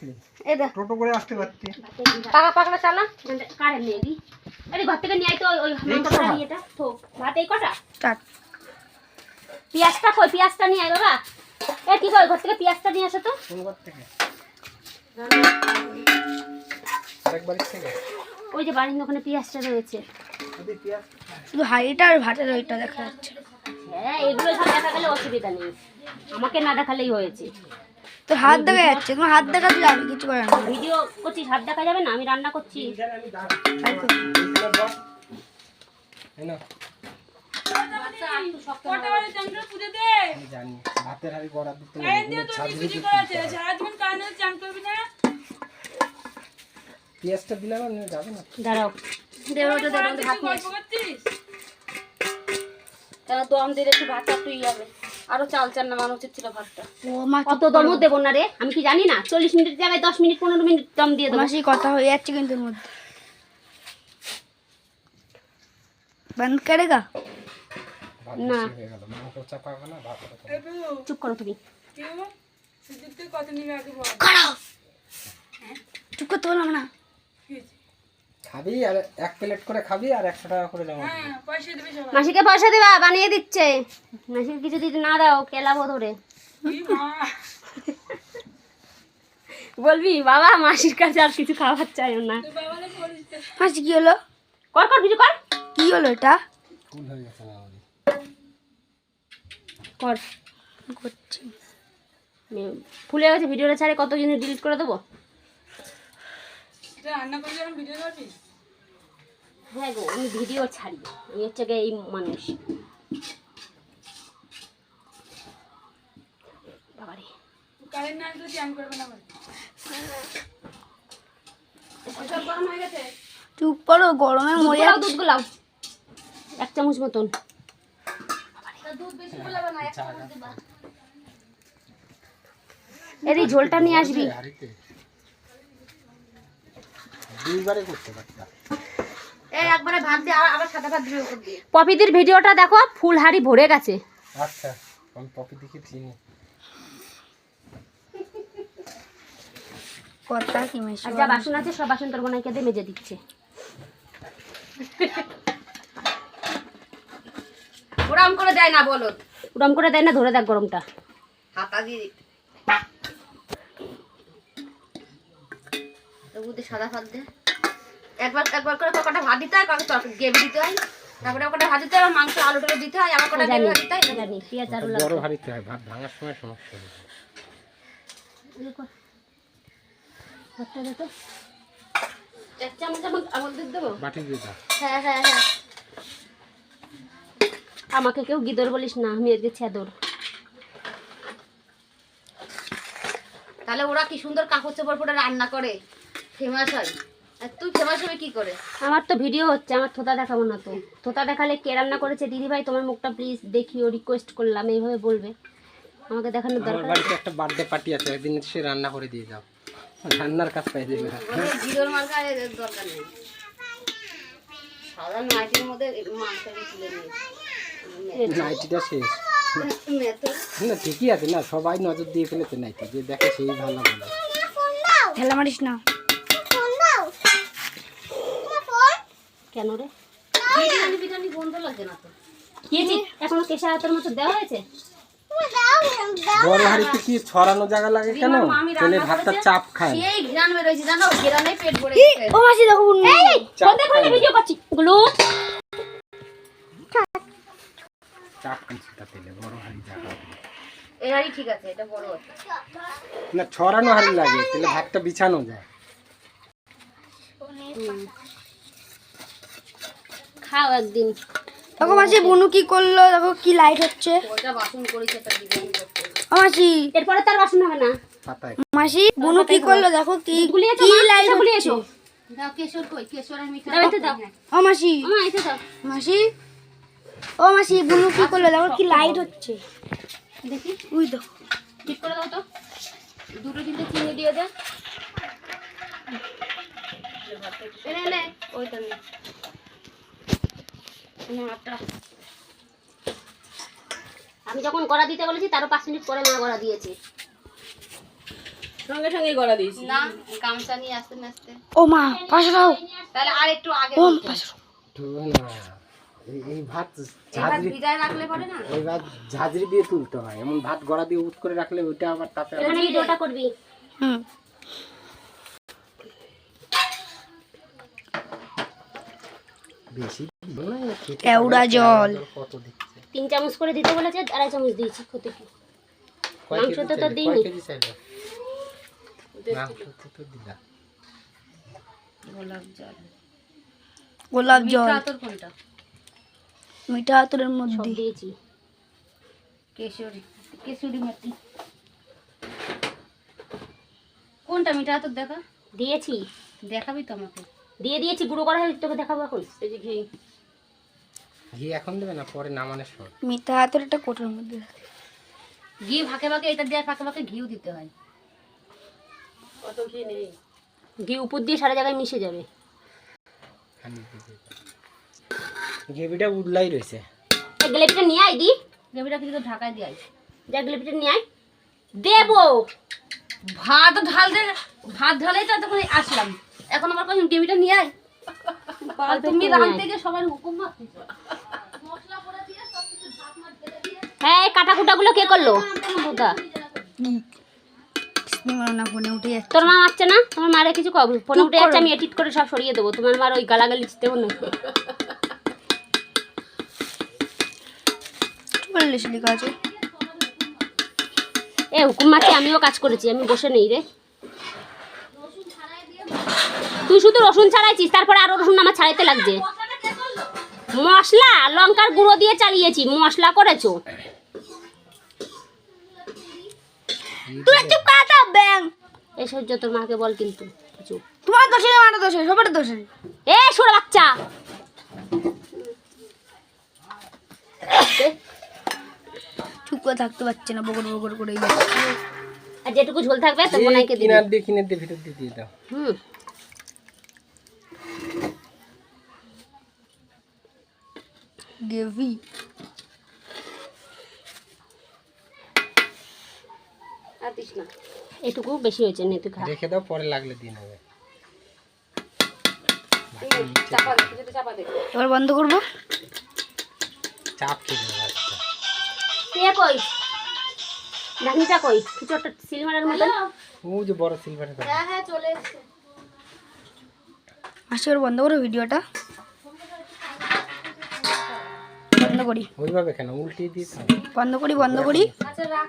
আসলি? টোটো করে আসতে পারতি। পাকা পাকলা চালা? কারে নিয়ে দি আরে ঘর থেকে নিয়ে আয় তো ওই- ওই মাংসটা নিয়ে এটা তো ভাত এই কটা? স্টার্ট পেঁয়াজটা কই পেঁয়াজটা নিয়ে আয় বাবা। এ কি কই ঘর থেকে পেঁয়াজটা নিয়ে আসো তো। ঘর থেকে? ওই যে বাড়ির ওখানে পেঁয়াজটা রয়েছে। শুধু হাইটা আর ভাতের ওইটা দেখা যাচ্ছে। হ্যাঁ এগুলো সব দেখা গেলে অসুবিধা নেই। আমাকে না দেখালেই হয়েছে। তোর হাত দেখা যাচ্ছে তোমার হাত দেখাতে যাবে কিছু করে না ভিডিও করছি হাত দেখা যাবে না? আমি রান্না করছি। আমি তো। আমি হবে। পেঁয়াজটা দিলাম যাবে না। দাঁড়াও। দেবো তো দেবো ভাত নিয়ে আসি। তাহলে একটু ভাতটা একটু ইয়ে হবে আরও চাল চাল নামানো উচিত ছিল ভাতটা। ও মা কত দমও দেবো না রে আমি কি জানি না চল্লিশ মিনিট জায়গায় দশ মিনিট পনেরো মিনিট দম দিয়ে দেবো। মাসি কথা হয়ে যাচ্ছে কিন্তু মধ্যে। বন্ধ করেগা না। হয়ে চাপা করো তুমি। খারাপ। চুপ করতে বললাম না। খাবি আর এক প্লেট করে খাবি আর একশো টাকা করে জমা মাসিকে পয়সা দেবা বানিয়ে দিচ্ছে। মাসিকে কিছু দিতে না দাও কেলাবো ধরে বলবি বাবা মাসির কাছে আর কিছু খাবার চাই না। মাসি কি হলো? কর কর কিছু কর। কি হলো এটা? হয়ে কর। করছি ফুলে গেছে ভিডিওটা ছাড়ে কত জিনিস ডিলিট করে দেবো? হ্যাঁ গো আমি ভিডিও ছাড়ি। আমি হচ্ছে গিয়ে এই মানুষ। বাবারে। চুপ করো গরমে মরে গোলাও দুধ গোলাও এক চামচ মতন। এর এই ঝোলটা নিয়ে আসবি। দুইবারে করতে পারতাম। এই একবারে ভাত দিয়ে আবার সাদা ভাত দিয়ে উপর দিয়ে। পপিদির ভিডিওটা দেখো ফুল হাড়ি ভরে গেছে। আচ্ছা আমি চিনি। কথা কি আর যা বাসন আছে সব বাসন তোর বোনাইকে দিয়ে মেজে দিচ্ছে। ওরাম করে দেয় না বলো। গরম করে দেয় না ধরে দেখ গরমটা। হাতা দিয়ে সাদা ভাত দে। একবার একবার করে কটা ভাত দিতে হয় কটা তরকারি গ্রেভি দিতে হয়। তারপরে কটা ভাত দিতে হয় মাংস আলু টালু দিতে হয় আবার কটা গ্রেভি দিতে হয়। জানি পেঁয়াজ আলু বড় লাগবে হাড়িতে হয় ভাত ভাঙার সময় সমস্যা হবে ভাতটা দেখো। এক চামচ আমার আমল দুধ দেবো? বাটি দিয়ে দাও। হ্যাঁ হ্যাঁ হ্যাঁ। আমাকে কেউ গিদর বলিস না আমি এদিকে ছেদর তাহলে ওরা কি সুন্দর কাপড় চোপড় পরে রান্না করে? ফেমাস হয়। তুই ফেমাস হবে কি করে? আমার তো ভিডিও হচ্ছে আমার থোতা দেখাবো না তো। থোতা দেখালে কে রান্না করেছে? দিদি ভাই তোমার মুখটা প্লিজ দেখিও রিকোয়েস্ট করলাম এইভাবে বলবে। আমাকে দেখানোর আমার দরকার বাড়িতে একটা বার্থডে পার্টি আছে একদিন সে রান্না করে দিয়ে যাও। রান্নার কাজ পাই দেবে জিরোর মার্কা এর দরকার নেই। সাধারণ নাইটির মধ্যে মাংসটা তুলে নিয়েছি নাইটিটা শেষ। না ঠিকই আছে না সবাই নজর দিয়ে ফেলেছে নাইটি। যে দেখে সেই ভালো বলে ঠেলা মারিস না। কেন রে? বিরিয়ানি বিরিয়ানি বন্ধ লাগে না তো। খেয়েছি এখনও কেশা হাতের মতো দেওয়া হয়েছে? বড় হাড়িতে কি ছড়ানো জায়গা লাগে কেন? তেলে ভাতটা চাপ খায়। সেই ঘিরান বেরোয়েছে জানো? ঘিরানে পেট ভরে ও মাসি দেখো চাপ দেখো খায় না। ভিডিও করছি। গুলো। চাপ খায় সেটা তেলে বড় হাড়ি জায়গা এই হাড়ি ঠিক আছে এটা বড় আছে। না ছড়ানো হাড়ি লাগে তেলে ভাতটা বিছানো যায়। খাও একদিন। দেখো মাসি বুনু কি করল দেখো কি লাইট হচ্ছে। মাসি। এরপরে তার বাসন হবে না। মাসি বুনু কি করল দেখো কি কি লাইট হচ্ছে। ও মাসি। মাসি। ও মাসি বুনু কি করল দেখো কি লাইট হচ্ছে। দেখি। উই দেখো। ঠিক করে দাও তো। দুটো তিনটে চিনি দিয়ে দে। এনে এনে। আমি যখন গড়া দিতে বলেছি তারও পাঁচ মিনিট পরে মা গড়া দিয়েছে। সঙ্গে সঙ্গে গড়া দিয়েছি। না গামছা নিয়ে আসতে আসতে ও মা পাশে দাও। তাহলে আর একটু আগে ও পাশে এই- এই ভাত ঝাঁঝরি ভিজায় রাখলে পরে না? এই ভাত ঝাঁঝরি দিয়ে তুলতে হয়। এমন ভাত গড়া দিয়ে উঠ করে রাখলে ওইটা আবার তাতে এখানে ভিডিওটা করবি। হুম। বেশি কেওড়া জল। তিন চামচ করে দিতে বলেছে আড়াই চামচ দিয়েছি ক্ষতি কি? কয় মাংস তো তো? দিইনি। তো দিলা। গোলাপ জল। গোলাপ জল। মিঠা আতর আতরের মধ্যে। দিয়েছি। কেশরি কেশরি মেথি কোনটা মিঠা আতর দেখা? দিয়েছি। দেখাবি তো আমাকে। দিয়ে দিয়েছি গুঁড়ো করা হয়েছে তোকে দেখাবো এখন। এই যে ঘি। ঘি এখন দেবে না? পরে নামানোর সময় মিঠা আতর একটা কোটোর মধ্যে ঘি ফাঁকে ফাঁকে এটা দিয়ে ফাঁকে ফাঁকে ঘিও দিতে হয়। অত ঘি নেই। ঘি উপর দিয়ে সারা জায়গায় মিশে যাবে। গ্রেভিটা উদলাই রয়েছে। গ্লেপিটা নিয়ে আয় দি। গ্রেভিটা কিন্তু ঢাকায় দিয়ে যা গ্লেপিটা নিয়ে আয়। দেবো। ভাত ঢাল দে ভাত ঢালেই তো তখন আসলাম। এখন আমার কাছে গ্রেভিটা নিয়ে আয়। হুকুম হ্যাঁ এই কাটা কুটাগুলো কে করল? বুদা না ফোনে উঠে যাচ্ছে। তোর মা মারছে না? তোমার মারে কিছু কব ফোনে উঠে যাচ্ছে আমি এডিট করে সব সরিয়ে দেবো। তোমার মার ওই গালাগালি দেবো না। এ হুকুম আমিও কাজ করেছি আমি বসে নেই রে। তুই শুধু রসুন ছাড়াইছিস তারপরে আরও রসুন আমার ছাড়াইতে লাগছে। মশলা লঙ্কার গুঁড়ো দিয়ে চালিয়েছি মশলা করেছ। তুই চুপ করা দাও ব্যাং। এই সহ্য তোর মাকে বল কিন্তু। তোমার দোষে আমার দোষে সবার দোষে এ সুরে বাচ্চা। চুপ করে থাকতে পারছে না বগর বগর করে আর যেটুকু ঝোল থাকবে তোর বোনাইকে দিবি। কিনার দিয়ে কিনার দিয়ে ভিতর দিয়ে দিয়ে দাও। হুম। না এটুকু বেশি হয়েছে নে তুই খা রেখে দাও পরে লাগলে দিয়ে নেবে। চাপা দে কিছুতে চাপা দে। এবার বন্ধ করব? চাপ খেয়ে কে কই? ঢাকনিটা কই? কিছু একটা সিলমারের মতন? ও যে বড় সিলভারের হ্যাঁ হ্যাঁ চলে এসছে। আসি বন্ধ করো ভিডিওটা। বন্ধ করি। ওইভাবে কেন? উল্টিয়ে দিয়ে বন্ধ করি বন্ধ করি। রাখ